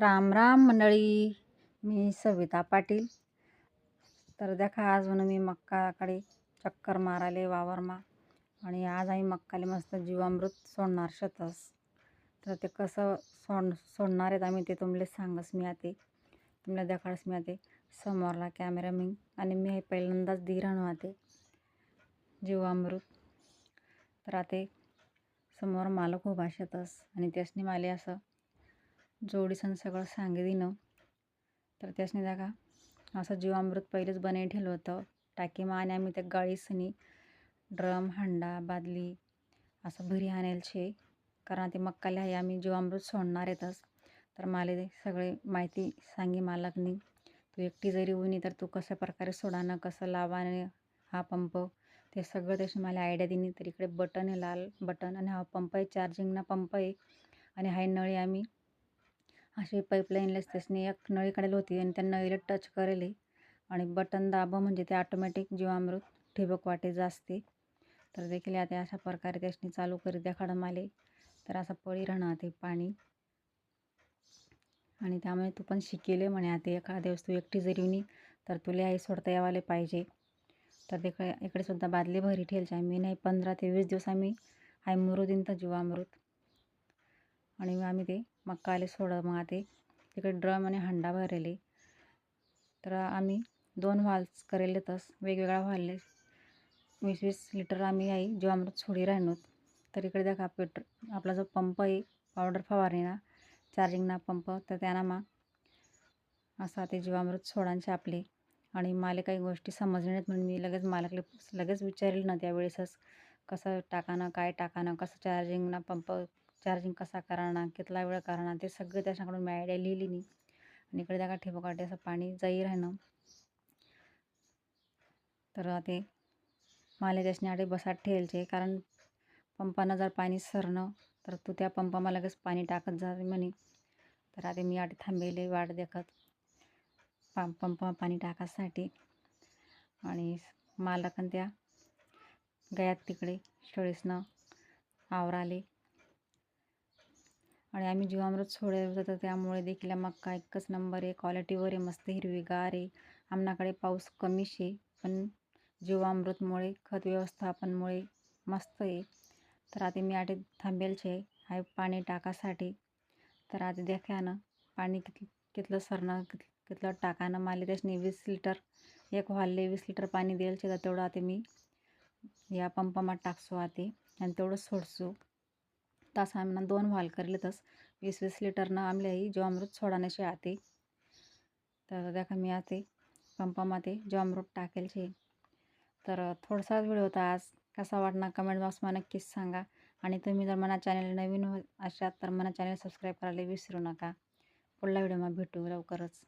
राम राम मंडळी मी सविता पाटील. तर देखा आज म्हणून मी मक्काकडे चक्कर माराले वावरमा आणि आज आम्ही मक्काले मस्त जीवामृत सोडणार शतस. तर ते कसं सोड सोडणार आहेत आम्ही ते तुमले सांगस मी आते. तुम्हाला देखाडस मी आते. समोरला कॅमेरा मी आणि मी हे पहिल्यांदाच दी वाहते आते. जीवामृत. तर आते समोर मालक उभा शेतस. आणि त्यासनी माले असं जोडीसन सगळं सांगितलं तर त्यासनी नाही का असं जीवामृत पहिलेच बनवून ठेवलं होतं. टाकीमा आणि आम्ही त्या गाळीसनी ड्रम हंडा बादली असं भरी आणायला कारण ते मक्काले आहे आम्ही जीवामृत सोडणार येतच तर मला ते सगळे माहिती सांगी मालकनी तू एकटी जरी उनी तर तू कशा प्रकारे सोडाणं कसं लावाने हा पंप. ते सगळं त्याची मला आयडिया दिली. तर इकडे बटन आहे लाल बटन आणि हा पंप आहे चार्जिंगना पंप आहे. आणि हाय नळी आम्ही अशी पाईपलाईनलाच त्यासनी एक नळी काढली होती आणि त्या नळीला टच करेल आणि बटन दाबं म्हणजे ते ऑटोमॅटिक जीवामृत ठिबक वाटे असते तर देखील आता अशा प्रकारे त्यासनी चालू करी द्या खडमाले. तर असं पळी राहणार ते पाणी. आणि त्यामुळे तू पण शिकेले म्हणे आता एखाद्या दिवस तू एकटी जरी येऊनी तर तुला आई सोडता यावाले पाहिजे. तर तिकडे इकडे सुद्धा बादली भरी ठेलच्या मी नाही पंधरा ते वीस दिवस आम्ही आई मुरुदिन तर जीवामृत. आणि आम्ही ते मक्का आले सोडं मग ते तिकडे ड्रम आणि हंडा भरले तर आम्ही दोन व्हाल्स करेले तस. वेगवेगळ्या व्हालले. वीस वीस लिटर आम्ही आई जीवामृत सोडी राहणोत तर इकडे देखा पेट्रो आपला जो पंप आहे पावडर फवारणीना चार्जिंगना पंप तर त्यांना मग असा ते जीवामृत सोडांचे आपले आणि मला काही गोष्टी समजल्या नाहीत म्हणून मी लगेच मालकले लगेच विचारेल ना त्यावेळेसच कसं टाकानं काय टाकानं कसं चार्जिंगना पंप चार्जिंग कसा करणार कितला वेळ करणार ते सगळं त्याच्याकडून मी आयडिया लिहिली नाही आणि इकडे त्या ठिबकाटे असं पाणी जाई राहणं तर ते मला त्याच्याने आडे बसात ठेवायचे कारण पंपानं जर पाणी सरणं तर तू त्या पंपामा लगेच पाणी टाकत जा म्हणे. तर आता मी आठ थांबेले वाट देखत पा पंप पाणी टाकायसाठी आणि मालकन त्या गयात तिकडे शेळीसनं आवराले. आणि आम्ही जीवामृत सोडलं होतं त्यामुळे देखील मक्का एकच नंबर आहे क्वालिटीवर आहे मस्त हिरवीगार आहे. आमनाकडे पाऊस कमी शे पण जीवामृतमुळे खत व्यवस्थापनमुळे मस्त आहे. तर आता मी आटे थांबेलचे आहे पाणी टाकासाठी. तर आता देख्यानं पाणी कित कितलं सरनं कित कितलं टाकानं माले त्याच्याने वीस लिटर एक व्हालले वीस लिटर पाणी द्यायचे तर तेवढं आता मी या पंपामात टाकसो आते. आणि तेवढं सोडसो. तास आम्ही दोन व्हाल करलेतच वीस वीस लिटरनं आमल्याही जीवामृत सोडाण्याचे आते. तर देखा मी आते पंपामध्ये जीवामृत टाकेलचे. तर थोडासाच व्हिडिओ होता आज. कसा वाटणार कमेंट बॉक्समध्ये नक्कीच सांगा. आणि तुम्ही जर मना चॅनल नवीन हो- अशात तर मना चॅनल सबस्क्राईब करायला विसरू नका. पुढल्या व्हिडिओमध्ये भेटू लवकरच.